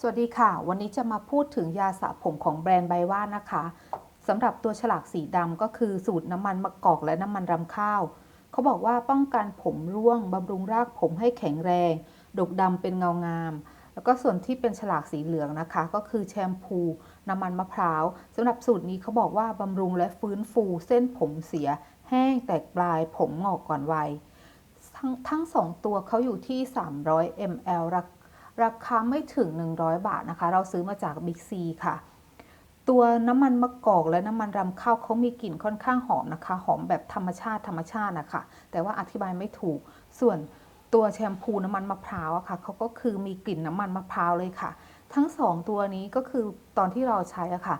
สวัสดีค่ะ วันนี้จะมาพูดถึงยาสระผมของแบรนด์ไบว่านะคะสำหรับตัวฉลากสีดำก็คือสูตรน้ำมันมะกอกและน้ำมันรำข้าว เขาบอกว่าป้องกันผมร่วงบำรุงรากผมให้แข็งแรง ดกดำเป็นเงางาม แล้วก็ส่วนที่เป็นฉลากสีเหลืองนะคะ ก็คือแชมพู น้ำมันมะพร้าวสำหรับสูตรนี้เขาบอกว่าบำรุงและฟื้นฟูเส้นผมเสีย แห้งแตกปลายผมงอกก่อนวัยทั้งทั้งสองตัวเขาอยู่ที่ 300 ml รา ราคาไม่ถึง 100 บาทนะคะ เราซื้อมาจาก Big C ค่ะ ตัวน้ำมันมะกอกและน้ำมันรำข้าวเขามีกลิ่นค่อนข้างหอมนะคะ หอมแบบธรรมชาติธรรมชาตินะคะ แต่ว่าอธิบายไม่ถูก ส่วนตัวแชมพูน้ำมันมะพร้าวอะค่ะเขาก็คือมีกลิ่นน้ำมันมะพร้าวเลยค่ะ ทั้งสองตัวนี้ก็คือตอนที่เราใช้อะค่ะ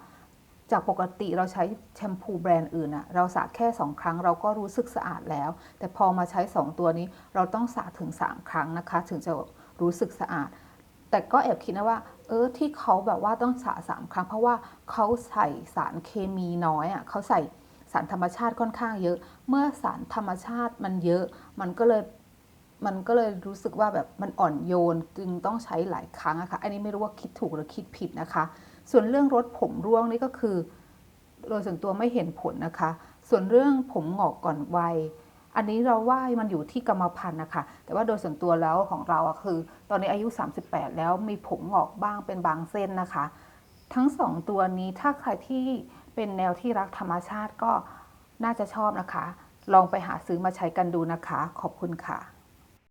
จากปกติเราใช้แชมพูแบรนด์อื่นอะเราสระแค่ 2 ครั้งเราก็รู้สึกสะอาดแล้ว แต่พอมาใช้ 2 ตัวนี้เราต้องสระถึง 3 ครั้งนะคะ ถึงจะรู้สึกสะอาด แต่ก็แอบคิดนะว่า เออที่เขาแบบว่าต้องสระสามครั้ง เพราะว่าเขาใส่สารเคมีน้อยอะเขาใส่สารธรรมชาติค่อนข้างเยอะ เมื่อสารธรรมชาติมันเยอะ มันก็เลยมันก็เลยรู้สึกว่าแบบมันอ่อนโยนจึงต้องใช้หลายครั้งอะคะ่ะอันนี้ไม่รู้ว่าคิดถูกหรือคิดผิดนะคะ ส่วนเรื่องรถผมร่วงนี่ก็คือ โดยส่วนตัวไม่เห็นผลนะคะ ส่วนเรื่องผมหงอกก่อนวัย อันนี้เราว่ามันอยู่ที่กรรมพันธุ์นะคะแต่ว่าโดยส่วนตัวแล้วของเราอะคือ ตอนนี้อายุ 38 แล้วมีผมงอกบ้างเป็นบางเส้นนะคะ ทั้งสองตัวนี้ถ้าใครที่เป็นแนวที่รักธรรมชาติก็น่าจะชอบนะคะ ลองไปหาซื้อมาใช้กันดูนะคะ ขอบคุณค่ะ